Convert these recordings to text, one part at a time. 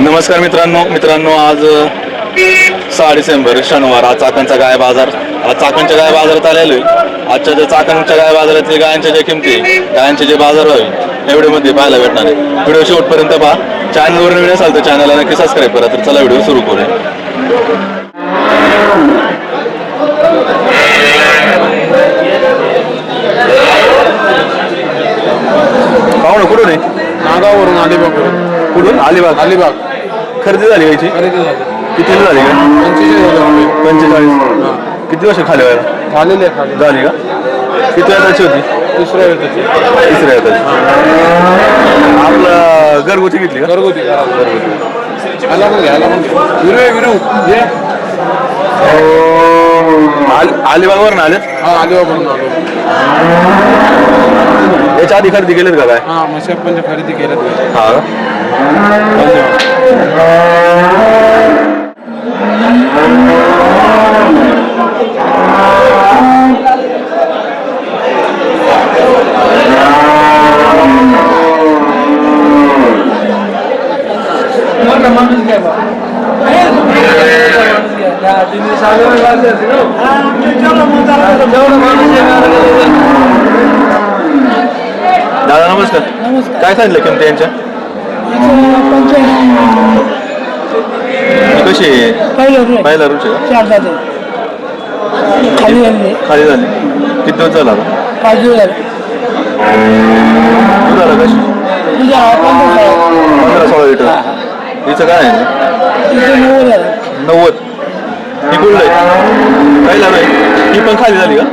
नमस्कार मित्रांनो. मित्रांनो आज सहा डिसेंबर शनिवार. आज चाकणचा गाय बाजार. आज चाकणच्या गाय बाजारात आलेलो आहे. आजच्या ज्या चाकणच्या गाय बाजारातले गायांच्या ज्या किमती गायांचे जे बाजार भाव आहे एवढ्यामध्ये पाहायला भेटणार आहे. व्हिडिओ शेवटपर्यंत पहा. चॅनलवर नवीन असाल तर चॅनलला नक्की सबस्क्राईब करा. तर चला व्हिडिओ सुरू करूया. पाहुणं कुठून आहे? नागावरून अलिबाग कुठून? अलिबाग. अलिबाग. खरेदी झाली याची? खरेदी झाली. किती झाली का? पंचेचाळीस हजार रुपये. पंचेचाळीस. किती वर्ष खाली व्हायला? झालेले आहे खाली. झाली का? किती वेळाची होती? दुसऱ्या वेळेची तिसऱ्या वेळाची आपलं घरगुती घेतली का? घरगुती घरगुती. आला मग घ्यायला मग विरू आहे, विरू ये. अलिबागवर आले हा आलो. याच्या आधी खरेदी केलीत का काय? हा खरेदी केलं हा का? दादा नमस्कार। काय सांगितलं किमती यांच्या? ही कशी आहे? पहिलं रुच चार झाले खाली झाले? खाली झाली. किती दिवस झाला पाच दिवस झाले. दूध झालं कशी? पंधरा सोळा लिटर. हिचं काय आहे? नव्वद नव्वद. ही कुठलं आहे? पहिला नाही ही पण खाली झाली का?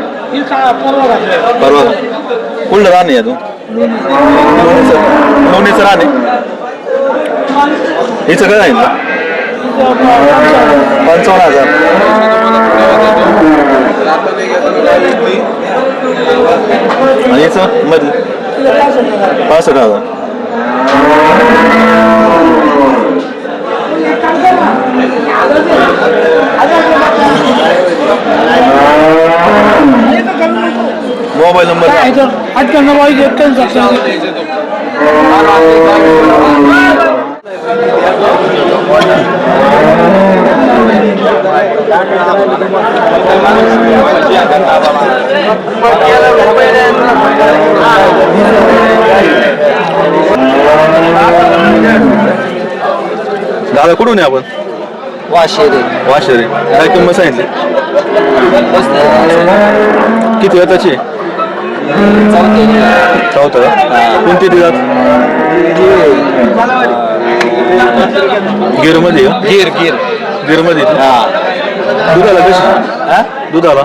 परवा. कुठलं राणे आहे तू लोणीचं. लोणीचं राणे हिचं काय आहे पंचावन्न हजार. आणि हिचं मधलं? पासष्ट हजार. मोबाईल नंबर अठ्ठ्याण्णव एक्क्याण्णव दादा कुठून आहे आपण? वाशेरे. वाशेरे. काय किंमत सांगितली? किती वेळ त्याची चौथा का? कोणती दिलात गिरमध्ये गिर गिर. गिरमध्ये दुधाला कशी दुधाला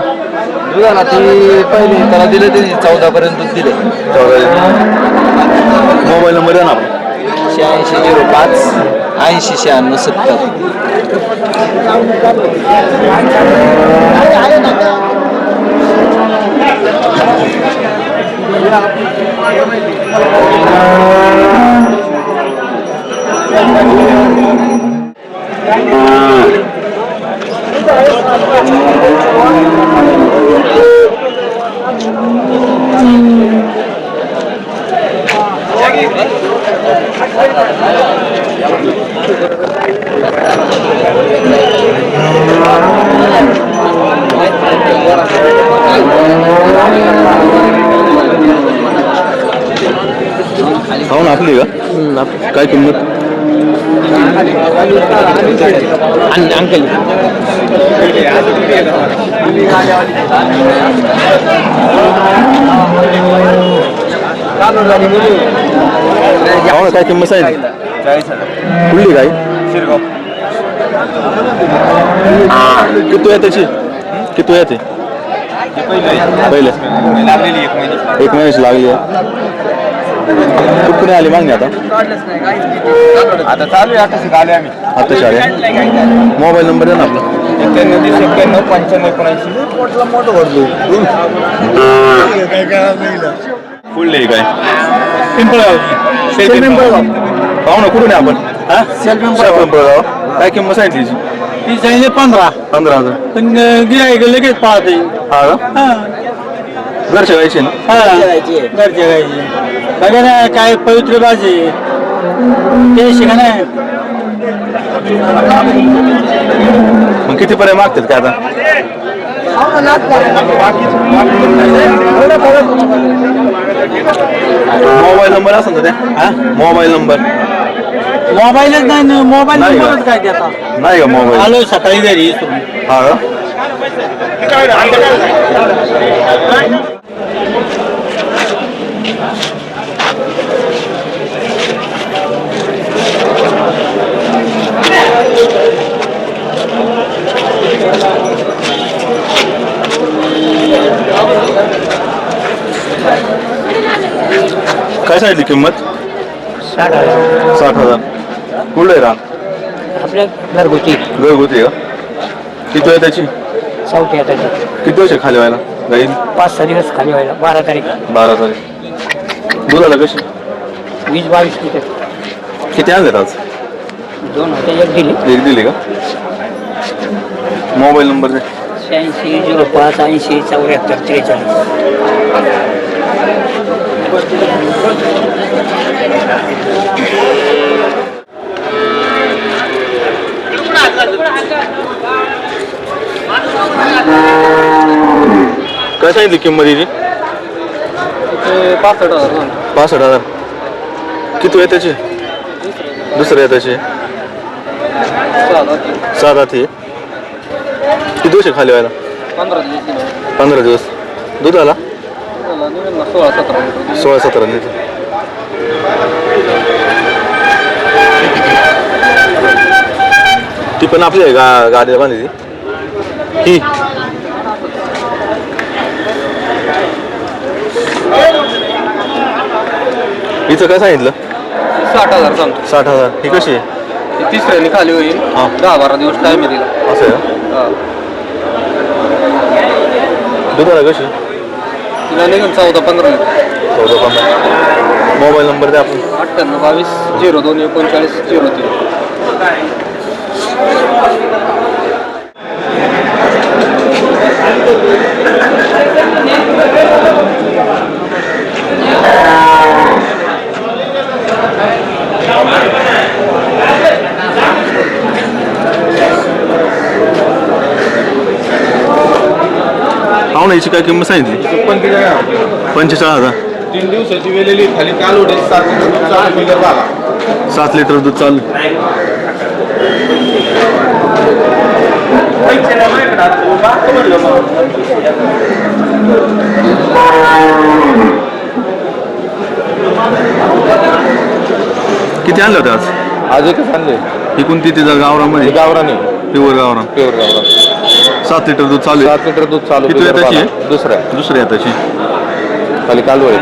दुधाला ती पहिली त्याला दिले ते चौदा पर्यंत दिले चौदा मोबाईल नंबर आहे ना आपला शहाऐंशी झिरो पाच ऐंशी शहाण्णव सत्तर खाऊन आपली का काय किंमत अंकल काय किंमत सांगितली कुठली काय किती आहे त्याची किती आहे ते पहिले एक महिन्याची लागली आहे कुठून आली मागणी आता? आता चालू आहे आता आले आम्ही. आता शाळे मोबाईल नंबर आहे ना आपला. एक्क्याण्णव तीस एक्क्याण्णव पंच्याण्णव एकोणऐंशी. कुठली काय? पिंपळगाव. पाहू ना कुठून आहे आपण? पिंपळगाव काय किंमत सांगितली? ती सांगितले पंधरा. पंधरा हजार. पण गिरायक लगेच पाहते. हा हा. घरच्या गायचे ना? हा. घरच्या गायची. बघा ना काय पवित्र भाजी ते शिका नाही? मग किती पर्यंत मागतात काय आता? मोबाईल नंबर असेल ना त्या मोबाईल नंबर. मोबाईलच नाही ना मोबाईल नाही का? नंबरच काय देता? नाही का मोबाईल? आलो सकाळी घरी हा का? काय सांगितली किंमत? साठ हजार. साठ हजार. कुठलं आहे रान? आपल्या घरगुती. घरगुती का? किती आहे त्याची? चौथी आता किती वर्ष खाली व्हायला? गाईल पाच सहा दिवस खाली व्हायला. बारा तारीख. बारा तारीख. दुधाला कशी? वीस बावीस लिटर किती आणलेत आज? दोन होते एक दिली. एक दिली का? मोबाईल नंबर दे. शहाऐंशी झिरो पाच ऐंशी चौऱ्याहत्तर त्रेचाळीस. काय सांगितली किंमत याची पासष्ट हजार पासष्ट हजार. किती त्याची? दुसरं आहे त्याची. सात आठी किती दिवस खाली व्हायला? पंधरा दिवस दिवस. दुधाला सोळा सतरा. सोळा सतरा लिटर. ती पण आपली आहे गा गाडीला बांधली ही. हिचं काय सांगितलं? साठ हजार सांगतो. साठ हजार. ही कशी आहे? ती तिसऱ्याने खाली होईल. हा. दहा बारा दिवस टाइम आहे तिला. असं आहे का? हा. दुधाला कशी? तिला निघून चौदा पंधरा लिटर. चौदा पंधरा. मोबाईल नंबर द्या आपण. अठ्ठ्याण्णव बावीस झिरो दोन एकोणचाळीस झिरो तीन. हिची काय किंमत सांगितली? पंचेचाळीस हजार. तीन दिवसाची वेलेली खाली काल उडे सात बिगर झाला सात लिटर दूध चालू किती आणलं होतं आज? आज एकच आणले. ही कोणती तिथं गावरामध्ये गावराने प्युअर गावरान प्युअर गावरान. सात लिटर दूध चालू आहे. सात लिटर दूध चालू किती बाला. आहे? दुसऱ्या दुसरी आहे. त्याची खाली कालवड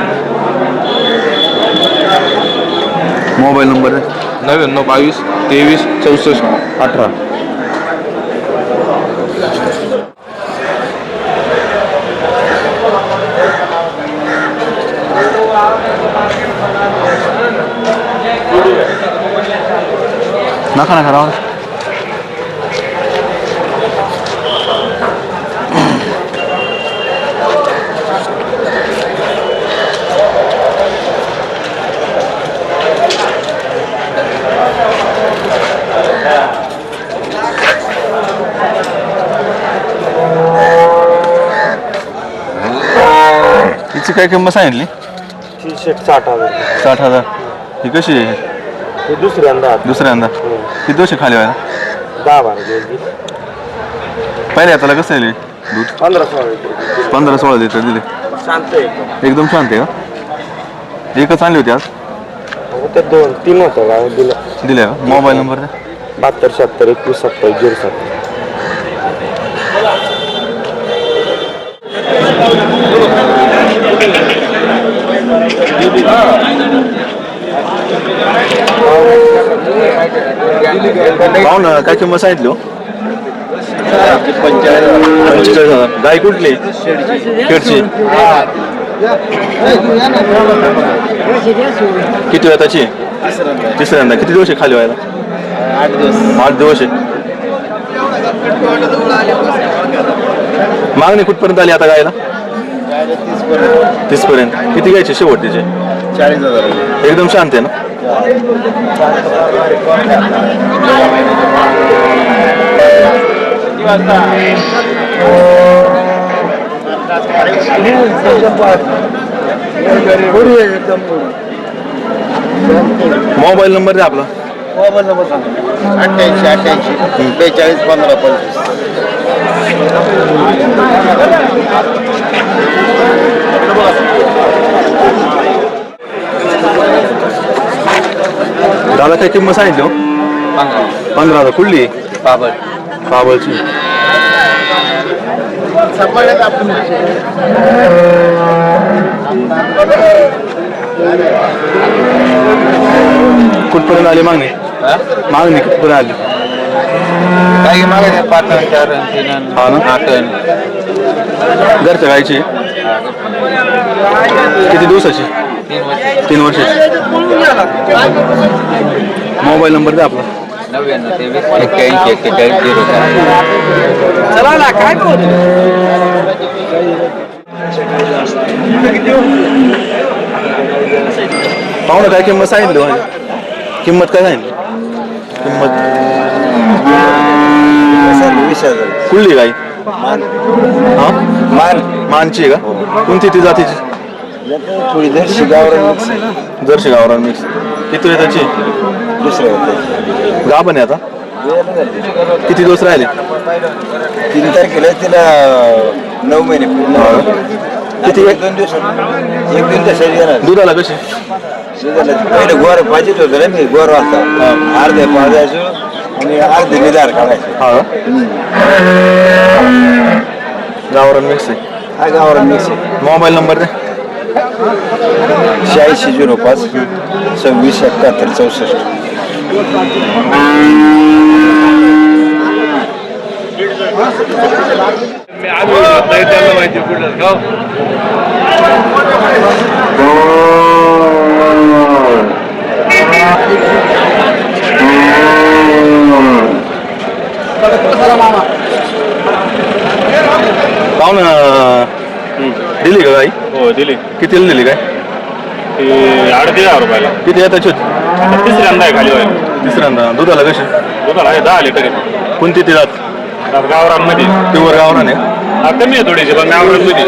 मोबाईल नंबर आहे. नव्याण्णव बावीस तेवीस चौसष्ट अठरा. नका नका राव काय किंमत सांगितली? साठ हजार. साठ हजार. ही कशी आहे? हे दुसऱ्यांदा दुसऱ्यांदा. किती दिवस आहे खाली व्हायला? दहा बारा दिवस. पहिले आता कसं आहे दूध? पंधरा सोळा लिटर पंधरा सोळा लिटर दिले. शांत आहे एकदम. शांत आहे का? एकच आणली होती आज? दोन तीन होतं का? दिलं. दिले का? मोबाईल नंबर द्या. बहात्तर शहात्तर एकवीस सत्तावीस झिरो सात पाहू ना काय किंमत सांगितली हो? पंचेचाळीस हजार. गाय कुठली? खेडची किती वेळ त्याची तिसऱ्यांदा. किती दिवस आहे खाली व्हायला? आठ दिवस. आठ दिवस आहे. मागणी कुठपर्यंत आली आता गायला? तीस पर्यंत किती घ्यायचे शेवट तिचे चाळीस हजार. एकदम शांत आहे ना? मोबाईल नंबर द्या आपला. अठ्ठ्याऐंशी अठ्ठ्याऐंशी बेचाळीस पंधरा पंचवीस. दादा काय किंमत सांगितली हो. पंधरा. हजार कुठली बाबर बाबळची कुठपर्यंत आली मागणी? मागणी कुठपर्यंत आली? काय मागायचे पाच चार तीन हा ना? आठ. घरच्या गायची किती दिवसाची? तीन वर्ष. वर्षाची मोबाईल नंबर द्या आपला. नव्याण्णव तेवीस एक्क्याऐंशी एक्केचाळीस झिरो पाहुणं काय किंमत सांगितली हो? किंमत काय सांगितली? किंमत. वीस हजार कुठली हा? मान. मानची आहे का? कोणती ती जातीची? थोडी दर्शी गावरान जर्शी गावरान मिक्स किती आहे त्याची? दुसरे होते. गा पण आहे आता? किती दिवस राहिले? तीन तारखेला तिला नऊ महिने पूर्ण किती एक दोन दिवस एक दोन दिवस येणार. दुधाला कशी? दुधाला पहिले गोर पाहिजेच होतं ना मी गोर वाजता अर्धे पाजायचो आणि अर्धे निधार काढायचे. हा. गावरान मिक्स आहे. हा गावरान मिक्स मोबाईल नंबर द्या शहाऐंशी झिरो पाच सव्वीस एकाहत्तर चौसष्ट. पाहुणं दिली का गाई हो दिली. कितीला दिली काय? ती अडतीस हजार रुपयाला. किती आहे त्याची होती आता तिसऱ्यांदा आहे खाली व्हायला तिसऱ्यांदा दुधाला कशी? दुधाला आहे दहा लिटर आहे. कोणती ती जात आता गावरांमध्ये प्युअर गावरान आहे. हा, कमी आहे थोडीशी पण गावरांमध्ये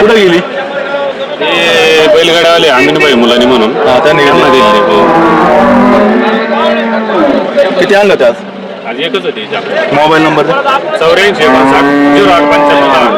कुठं गेली? ते बैलगाड्यावाले आमीनबाई मुलांनी म्हणून. हा, त्यांनी त्यांना. दिली हो. किती आणलं त्यात आज? एकच होती हिच्या. Mobile number? चौऱ्याऐंशी एकोणसाठ झिरो आठ पंच्याण्णव दहा.